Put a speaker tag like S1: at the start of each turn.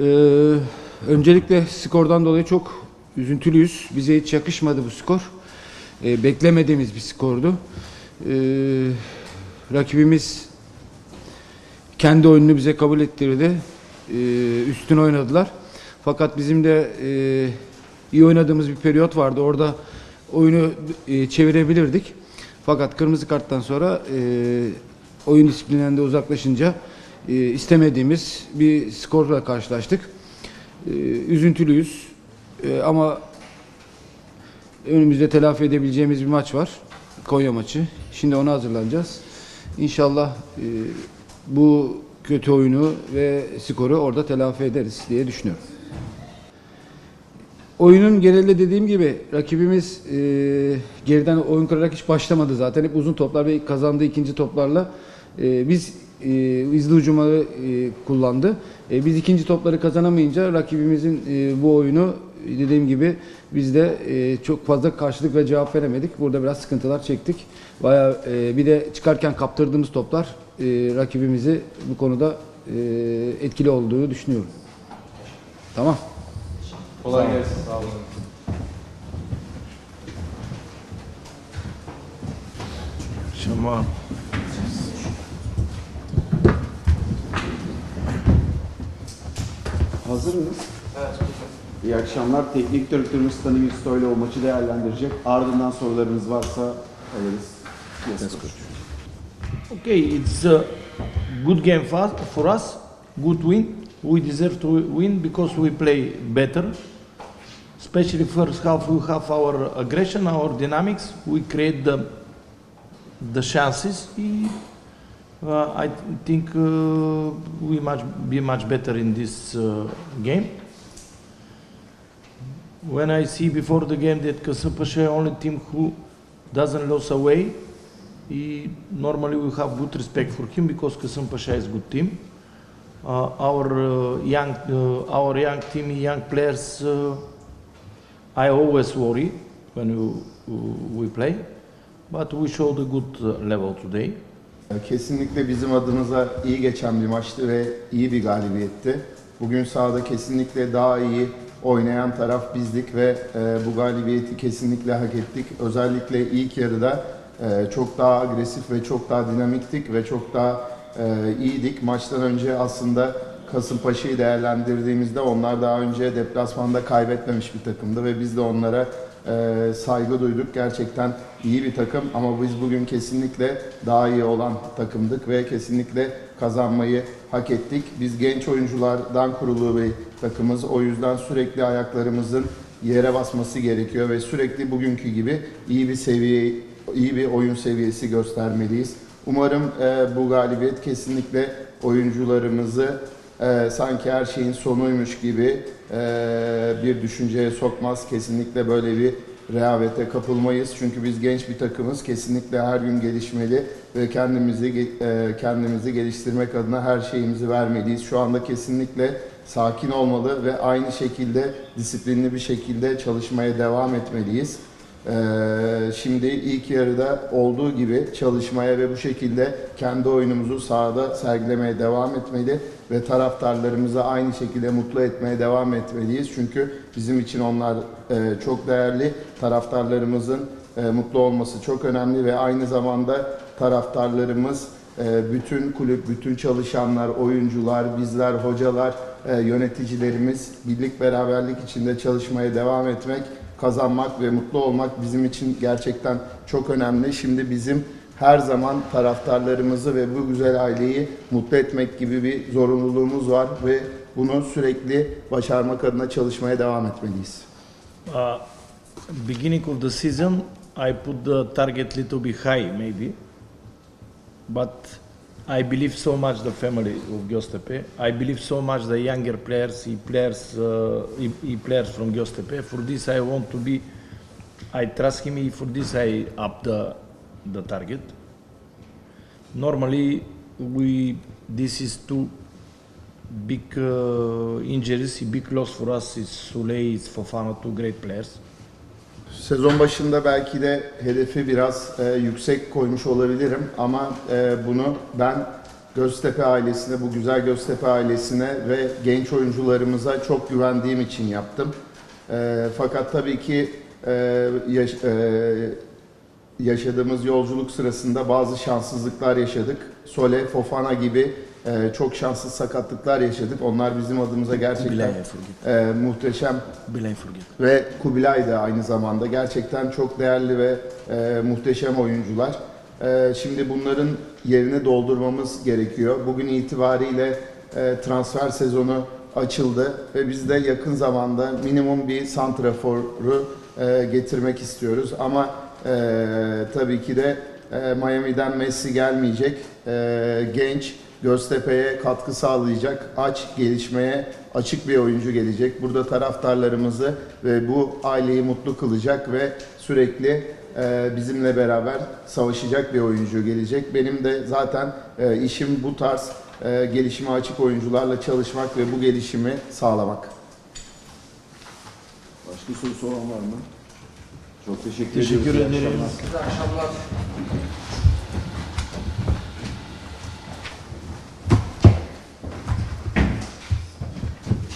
S1: Ee, öncelikle skordan dolayı çok üzüntülüyüz. Bize hiç yakışmadı bu skor. Ee, beklemediğimiz bir skordu. Ee, rakibimiz kendi oyununu bize kabul ettirdi. Ee, üstün oynadılar. Fakat bizim de e, iyi oynadığımız bir periyot vardı. Orada oyunu e, çevirebilirdik. Fakat kırmızı karttan sonra e, oyun disiplininden de uzaklaşınca e, istemediğimiz bir skorla karşılaştık. E, üzüntülüyüz. E, ama önümüzde telafi edebileceğimiz bir maç var. Konya maçı. Şimdi ona hazırlanacağız. İnşallah e, bu kötü oyunu ve skoru orada telafi ederiz diye düşünüyorum. Oyunun genelinde dediğim gibi rakibimiz e, geriden oyun kurarak hiç başlamadı zaten. Hep uzun toplar ve kazandığı ikinci toplarla e, biz e, hızlı hücumları e, kullandı. E, biz ikinci topları kazanamayınca rakibimizin e, bu oyunu dediğim gibi biz de e, çok fazla karşılık ve cevap veremedik. Burada biraz sıkıntılar çektik. Bayağı e, bir de çıkarken kaptırdığımız toplar e, rakibimizi bu konuda e, etkili olduğunu düşünüyorum. Tamam.
S2: Kolay gelsin. Sağ olun.
S3: Tamam.
S4: Hazır mıyız? İyi akşamlar. Teknik direktörümüz Stanimir Stoyla o maçı değerlendirecek. Ardından sorularınız varsa alırız. Yes, coach.
S3: Okay, it's a good game for, for us. Good win. We deserve to win because we play better. Especially first half, we have our aggression, our dynamics. We create the the chances. I think uh, we much be much better in this uh, game. When I see before the game that Kasımpaşa only team who doesn't lose away, he, normally we have good respect for him because Kasımpaşa is good team. Uh, our uh, young, uh, our young team, young players, uh, I always worry when we, play, but we showed a good level today.
S4: Kesinlikle bizim adımıza iyi geçen bir maçtı ve iyi bir galibiyetti. Bugün sahada kesinlikle daha iyi oynayan taraf bizdik ve e, bu galibiyeti kesinlikle hak ettik. Özellikle ilk yarıda e, çok daha agresif ve çok daha dinamiktik ve çok daha e, iyiydik. Maçtan önce aslında Kasımpaşa'yı değerlendirdiğimizde onlar daha önce deplasmanda kaybetmemiş bir takımdı ve biz de onlara e, saygı duyduk. Gerçekten iyi bir takım ama biz bugün kesinlikle daha iyi olan takımdık ve kesinlikle kazanmayı hak ettik. Biz genç oyunculardan kurulu bir takımız. O yüzden sürekli ayaklarımızın yere basması gerekiyor ve sürekli bugünkü gibi iyi bir seviye, iyi bir oyun seviyesi göstermeliyiz. Umarım e, bu galibiyet kesinlikle oyuncularımızı e, sanki her şeyin sonuymuş gibi e, bir düşünceye sokmaz. Kesinlikle böyle bir rehavete kapılmayız. Çünkü biz genç bir takımız. Kesinlikle her gün gelişmeli ve kendimizi e, kendimizi geliştirmek adına her şeyimizi vermeliyiz. Şu anda kesinlikle sakin olmalı ve aynı şekilde disiplinli bir şekilde çalışmaya devam etmeliyiz. Ee, şimdi ilk yarıda olduğu gibi çalışmaya ve bu şekilde kendi oyunumuzu sahada sergilemeye devam etmeli ve taraftarlarımızı aynı şekilde mutlu etmeye devam etmeliyiz. Çünkü bizim için onlar e, çok değerli. Taraftarlarımızın e, mutlu olması çok önemli ve aynı zamanda taraftarlarımız e, bütün kulüp, bütün çalışanlar, oyuncular, bizler, hocalar, e, yöneticilerimiz birlik beraberlik içinde çalışmaya devam etmek kazanmak ve mutlu olmak bizim için gerçekten çok önemli. Şimdi bizim her zaman taraftarlarımızı ve bu güzel aileyi mutlu etmek gibi bir zorunluluğumuz var ve bunu sürekli başarmak adına çalışmaya devam etmeliyiz.
S3: Uh, beginning of the season, I put the target little bit high, maybe, but I believe so much the family of Göztepe. I believe so much the younger players, he players, uh, he players from Göztepe. For this, I want to be. I trust him. For this, I up the the target. Normally, we this is two big uh, injuries, big loss for us. Is Sule, is Fofana, two great players.
S4: Sezon başında belki de hedefi biraz e, yüksek koymuş olabilirim ama e, bunu ben Göztepe ailesine, bu güzel Göztepe ailesine ve genç oyuncularımıza çok güvendiğim için yaptım. Ee, fakat tabii ki e, yaş- e, yaşadığımız yolculuk sırasında bazı şanssızlıklar yaşadık. Sole, Fofana gibi e, çok şanssız sakatlıklar yaşadık. Onlar bizim adımıza gerçekten e, muhteşem ve Kubilay da aynı zamanda gerçekten çok değerli ve e, muhteşem oyuncular. E, şimdi bunların yerini doldurmamız gerekiyor. Bugün itibariyle e, transfer sezonu açıldı ve biz de yakın zamanda minimum bir santraforu e, getirmek istiyoruz. Ama tabii ki de e, Miami'den Messi gelmeyecek. E, genç, Göztepe'ye katkı sağlayacak, aç, gelişmeye açık bir oyuncu gelecek. Burada taraftarlarımızı ve bu aileyi mutlu kılacak ve sürekli e, bizimle beraber savaşacak bir oyuncu gelecek. Benim de zaten e, işim bu tarz e, gelişime açık oyuncularla çalışmak ve bu gelişimi sağlamak.
S5: Başka sorusu olan var mı? Çok teşekkür,
S3: teşekkür
S5: ederiz.
S3: Teşekkür
S5: ederiz.
S1: Size akşamlar.